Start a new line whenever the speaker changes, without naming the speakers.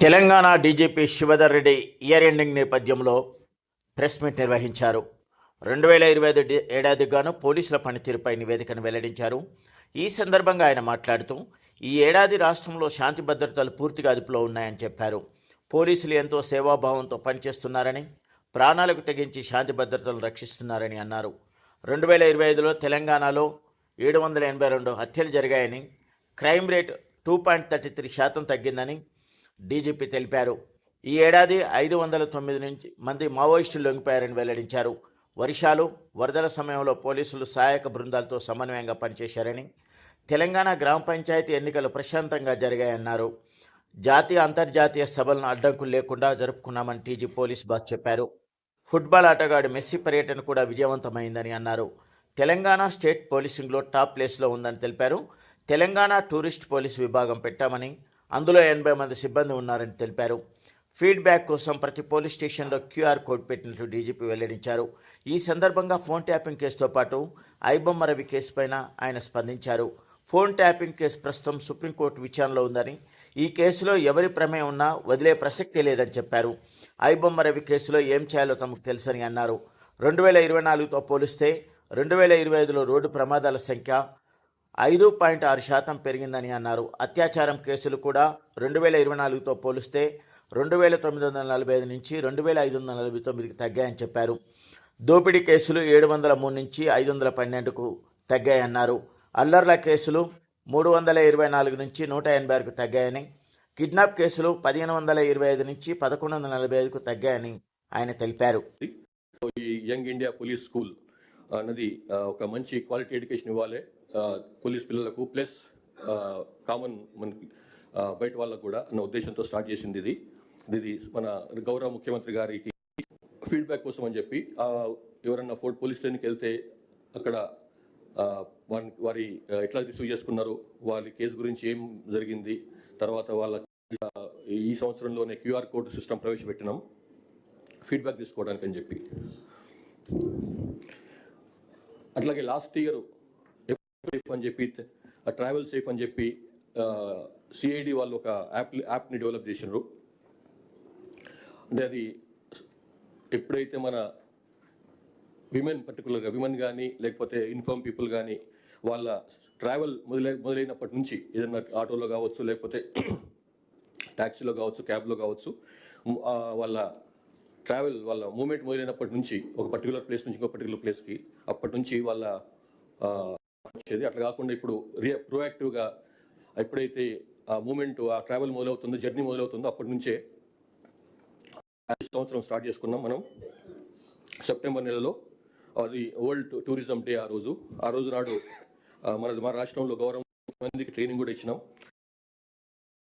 Telangana DGP Shivadhar Reddy year ending నేపథ్యంలో press meet నిర్వహించారు. రెండు వేల ఇరవై ఐదు డి- ఏడాదికి గాను పోలీసుల పనితీరుపై నివేదికను వెల్లడించారు. ఈ సందర్భంగా ఆయన మాట్లాడుతూ ఈ ఏడాది రాష్ట్రంలో శాంతి భద్రతలు పూర్తిగా అదుపులో ఉన్నాయని చెప్పారు. పోలీసులు ఎంతో సేవాభావంతో పనిచేస్తున్నారని ప్రాణాలకు తెగించి శాంతి భద్రతలను రక్షిస్తున్నారని అన్నారు. రెండు వేల ఇరవై ఐదులో తెలంగాణలో ఏడు వందల ఎనభై రెండు హత్యలు జరిగాయని crime rate two point thirty three శాతం తగ్గిందని డీజీపీ తెలిపారు. ఈ ఏడాది ఐదు వందల తొమ్మిది నుంచి మంది మావోయిస్టులు లొంగిపోయారని వెల్లడించారు. వర్షాలు వరదల సమయంలో పోలీసులు సహాయక బృందాలతో సమన్వయంగా పనిచేశారని తెలంగాణ గ్రామ పంచాయతీ ఎన్నికలు ప్రశాంతంగా జరిగాయన్నారు. జాతీయ అంతర్జాతీయ సభలను అడ్డంకులు లేకుండా జరుపుకున్నామని టీజీ పోలీస్ బాస్ చెప్పారు. ఫుట్బాల్ ఆటగాడు మెస్సీ పర్యటన కూడా విజయవంతమైందని అన్నారు. తెలంగాణ స్టేట్ పోలీసింగ్లో టాప్ ప్లేస్లో ఉందని తెలిపారు. తెలంగాణ టూరిస్ట్ పోలీస్ విభాగం పెట్టామని అందులో ఎనభై మంది సిబ్బంది ఉన్నారని తెలిపారు. ఫీడ్బ్యాక్ కోసం ప్రతి పోలీస్ స్టేషన్లో క్యూఆర్ కోడ్ పెట్టినట్లు డీజీపీ వెల్లడించారు. ఈ సందర్భంగా ఫోన్ ట్యాపింగ్ కేసుతో పాటు ఐబొమ్మ రవి కేసు పైన ఆయన స్పందించారు. ఫోన్ ట్యాపింగ్ కేసు ప్రస్తుతం సుప్రీంకోర్టు విచారణలో ఉందని ఈ కేసులో ఎవరి ప్రమేయం ఉన్నా వదిలే ప్రసక్తి లేదని చెప్పారు. ఐబొమ్మ రవి కేసులో ఏం చేయాలో తమకు తెలుసని అన్నారు. రెండు వేల ఇరవై నాలుగుతో పోలిస్తే రెండు వేల ఇరవై ఐదులో రోడ్డు ప్రమాదాల సంఖ్య ఐదు పాయింట్ ఆరు శాతం పెరిగిందని అన్నారు. అత్యాచారం కేసులు కూడా రెండు వేల ఇరవై నాలుగుతో పోలిస్తే రెండు వేల తొమ్మిది వందల నలభై ఐదు నుంచి రెండు వేల ఐదు వందల నలభై తొమ్మిదికి తగ్గాయని చెప్పారు. దోపిడీ కేసులు ఏడు వందల మూడు నుంచి ఐదు వందల పన్నెండుకు తగ్గాయన్నారు. అల్లర్ల కేసులు మూడు వందల ఇరవై నాలుగు నుంచి నూట ఎనభై ఆరుకు తగ్గాయని కిడ్నాప్ కేసులు పదిహేను వందల ఇరవై ఐదు నుంచి పదకొండు వందల నలభై ఐదుకు తగ్గాయని ఆయన తెలిపారు.
ఈ యంగ్ ఇండియా పోలీస్ స్కూల్ అన్నది ఒక మంచి క్వాలిటీ ఎడ్యుకేషన్ ఇవ్వాలి. పోలీస్ పిల్లలకు ప్లస్ కామన్ మనకి బయట వాళ్ళకు కూడా అన్న ఉద్దేశంతో స్టార్ట్ చేసింది ఇది. ఇది మన గౌరవ ముఖ్యమంత్రి గారికి ఫీడ్బ్యాక్ కోసం అని చెప్పి ఎవరన్నా ఫోర్ట్ పోలీస్ స్టేషన్కి వెళ్తే అక్కడ వారి వారి ఎట్లా రిసీవ్ చేసుకున్నారు వారి కేసు గురించి ఏం జరిగింది తర్వాత వాళ్ళ ఈ సంవత్సరంలోనే క్యూఆర్ కోడ్ సిస్టమ్ ప్రవేశపెట్టినాం. ఫీడ్బ్యాక్ తీసుకోవడానికి అని చెప్పి. అట్లాగే లాస్ట్ ఇయర్ సేఫ్ అని చెప్పి ట్రావెల్ సేఫ్ అని చెప్పి సిఐడి వాళ్ళు ఒక యాప్ యాప్ని డెవలప్ చేసినారు అంటే అది ఎప్పుడైతే మన విమెన్ పర్టికులర్గా విమెన్ కానీ లేకపోతే ఇన్ఫర్మ్ పీపుల్ కానీ వాళ్ళ ట్రావెల్ మొదలై మొదలైనప్పటి నుంచి ఏదైనా ఆటోలో కావచ్చు లేకపోతే ట్యాక్సీలో కావచ్చు క్యాబ్లో కావచ్చు వాళ్ళ ట్రావెల్ వాళ్ళ మూమెంట్ మొదలైనప్పటి నుంచి ఒక పర్టికులర్ ప్లేస్ నుంచి ఇంకో పర్టికులర్ ప్లేస్కి అప్పటి నుంచి వాళ్ళ వచ్చేది. అట్లా కాకుండా ఇప్పుడు రియా ప్రోయాక్టివ్గా ఎప్పుడైతే ఆ మూమెంట్ ఆ ట్రావెల్ మొదలవుతుందో జర్నీ మొదలవుతుందో అప్పటి నుంచే సంవత్సరం స్టార్ట్ చేసుకున్నాం మనం. సెప్టెంబర్ నెలలో అది వరల్డ్ టూరిజం డే ఆ రోజు. ఆ రోజు నాడు మన మన రాష్ట్రంలో గౌరవం మందికి ట్రైనింగ్ కూడా ఇచ్చినాం.